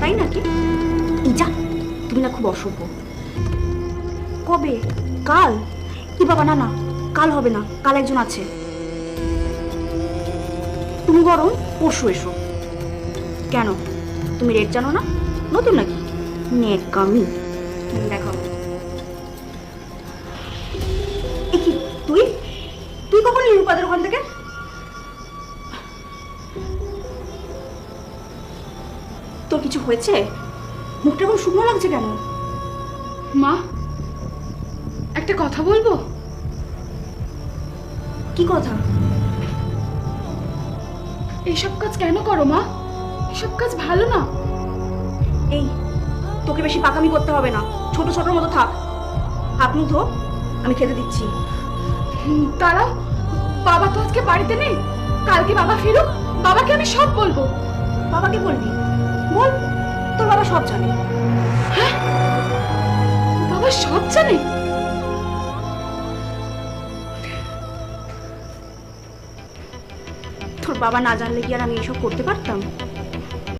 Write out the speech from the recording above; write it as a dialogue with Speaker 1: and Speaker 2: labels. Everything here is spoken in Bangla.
Speaker 1: তাই নাকি? যা, তুমি না খুব অসভ্য। কবে? কাল? কি বাবা, না না, কাল হবে না, কাল একজন আছে। তুমি বরং পরশু এসো। কেন? তুমি রেট জানো না? নতুন নাকি? নেট কামি দেখো রূপাদের ওখান থেকে? তোর কিছু হয়েছে? মুখটা এখন শুকনো লাগছে কেন?
Speaker 2: মা একটা কথা বলব?
Speaker 1: কি কথা?
Speaker 2: এইসব কাজ কেন করো মা? এসব কাজ ভালো না।
Speaker 1: এই তোকে বেশি পাকামি করতে হবে না। ছোট ছোট মতো থাক। হাত মুখ আমি খেতে দিচ্ছি।
Speaker 2: হুম, দাঁড়াও। বাবা তো আজকে বাড়িতে নেই? কালকে বাবা ফিরুক? বাবাকে আমি সব বলব।
Speaker 1: বাবাকে বলবি? বল, তোর বাবা সব জানে।
Speaker 2: বাবা সব জানে?
Speaker 1: তোর বাবা না জানলে কি আর আমি এসব করতে পারতাম?